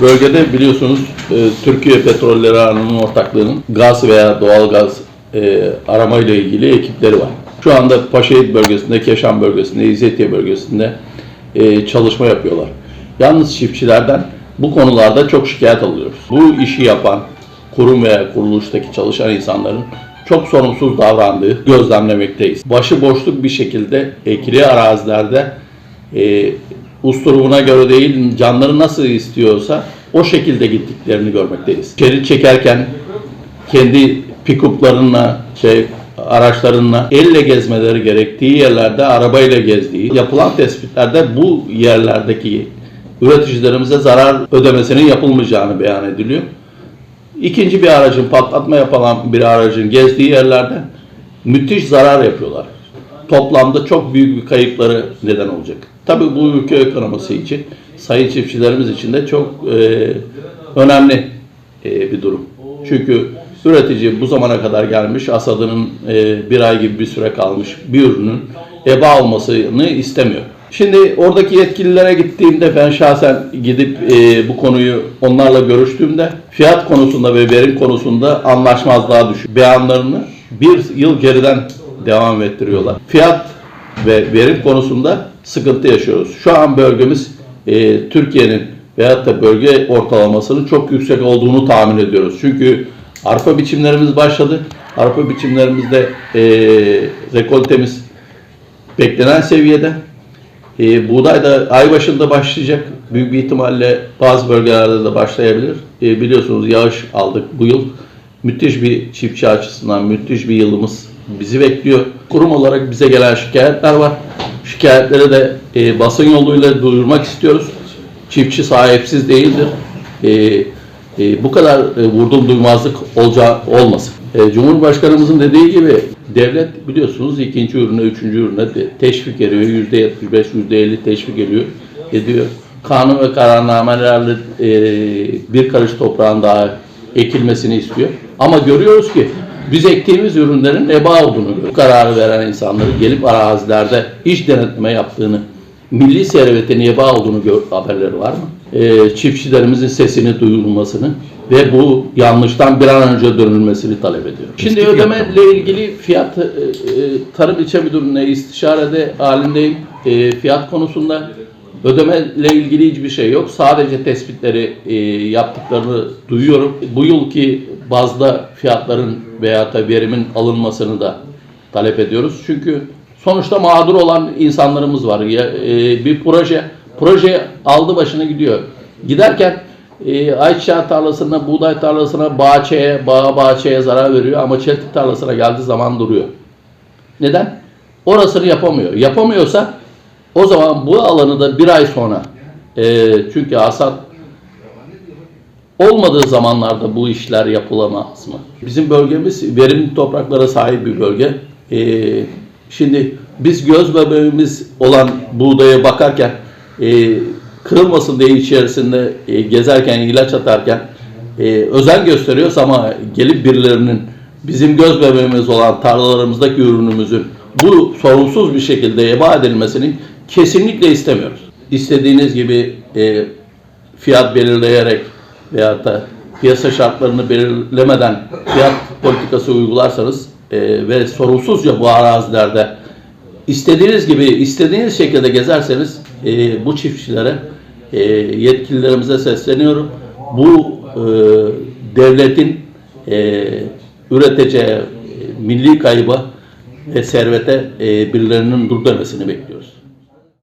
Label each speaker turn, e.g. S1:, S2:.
S1: Bölgede biliyorsunuz e, Türkiye Petrolleri Anonim Ortaklığı'nın gaz veya doğal gaz e, arama ile ilgili ekipleri var. Şu anda Paşaehit bölgesinde, Keşan bölgesinde, İzzetiye bölgesinde e, çalışma yapıyorlar. Yalnız çiftçilerden bu konularda çok şikayet alıyoruz. Bu işi yapan kurum veya kuruluştaki çalışan insanların çok sorumsuz davrandığı gözlemlemekteyiz. Başıboşluk bir şekilde ekili arazilerde e, usturubuna göre değil, canları nasıl istiyorsa o şekilde gittiklerini görmekteyiz. İçeri çekerken kendi pikuplarınla, şey, araçlarınla elle gezmeleri gerektiği yerlerde arabayla gezdiği, yapılan tespitlerde bu yerlerdeki üreticilerimize zarar ödemesinin yapılmayacağını beyan ediliyor. İkinci bir aracın patlatma yapılan bir aracın gezdiği yerlerde müthiş zarar yapıyorlar. Toplamda çok büyük bir kayıpları neden olacak. Tabii bu ülke ekonomisi için, sayın çiftçilerimiz için de çok e, önemli e, bir durum. Çünkü üretici bu zamana kadar gelmiş, hasadının e, bir ay gibi bir süre kalmış bir ürünün eba olmasını istemiyor. Şimdi oradaki yetkililere gittiğimde ben şahsen gidip e, bu konuyu onlarla görüştüğümde fiyat konusunda ve verim konusunda anlaşmazlığa düşüyor. Beyanlarını bir yıl geriden devam ettiriyorlar. Fiyat ve verim konusunda sıkıntı yaşıyoruz. Şu an bölgemiz e, Türkiye'nin veyahut da bölge ortalamasının çok yüksek olduğunu tahmin ediyoruz. Çünkü arpa biçimlerimiz başladı. Arpa biçimlerimizde e, rekoltemiz beklenen seviyede. E, buğday da ay başında başlayacak. Büyük bir ihtimalle bazı bölgelerde de başlayabilir. E, biliyorsunuz yağış aldık bu yıl. Müthiş bir çiftçi açısından müthiş bir yılımız bizi bekliyor. Kurum olarak bize gelen şikayetler var. Şikayetleri de e, basın yoluyla duyurmak istiyoruz. Çiftçi sahipsiz değildir. E, e, bu kadar e, vurdum duymazlık olacağı olmasın. E, Cumhurbaşkanımızın dediği gibi devlet biliyorsunuz ikinci ürüne, üçüncü ürüne teşvik ediyor. Yüzde yetmiş beş, yüzde elli teşvik ediyor, ediyor. Kanun ve kararnamelerle e, bir karış toprağın daha ekilmesini istiyor. Ama görüyoruz ki biz ektiğimiz ürünlerin eba olduğunu. Bu kararı veren insanları gelip arazilerde iş denetleme yaptığını, milli servetin eba olduğunu gör, haberleri var mı? Ee, çiftçilerimizin sesini duyulmasını ve bu yanlıştan bir an önce dönülmesini talep ediyorum. Şimdi
S2: Eski
S1: ödeme ile ilgili fiyat e, e, tarım ilçe müdürlüğüne istişarede halindeyim. E, fiyat konusunda ödeme ile ilgili hiçbir şey yok. Sadece tespitleri e, yaptıklarını duyuyorum. Bu yılki bazda fiyatların veya da verimin alınmasını da talep ediyoruz. Çünkü sonuçta mağdur olan insanlarımız var. Ya, e, bir proje proje aldı başını gidiyor. Giderken e, ayçiçeği tarlasına, buğday tarlasına, bahçeye, bağ bahçeye zarar veriyor ama çeltik tarlasına geldiği zaman duruyor. Neden? Orasını yapamıyor. Yapamıyorsa o zaman bu alanı da bir ay sonra e, çünkü hasat olmadığı zamanlarda bu işler yapılamaz mı? Bizim bölgemiz verimli topraklara sahip bir bölge. E, şimdi biz göz bebeğimiz olan buğdaya bakarken e, kırılmasın diye içerisinde e, gezerken, ilaç atarken e, özen gösteriyoruz ama gelip birilerinin bizim göz bebeğimiz olan tarlalarımızdaki ürünümüzün bu sorunsuz bir şekilde eba edilmesini kesinlikle istemiyoruz. İstediğiniz gibi e, fiyat belirleyerek veyahut da piyasa şartlarını belirlemeden fiyat politikası uygularsanız e, ve sorunsuzca bu arazilerde istediğiniz gibi istediğiniz şekilde gezerseniz e, bu çiftçilere e, yetkililerimize sesleniyorum. Bu e, devletin e, üreteceği e, milli kaybı ve servete e, birilerinin dur demesini bekliyoruz.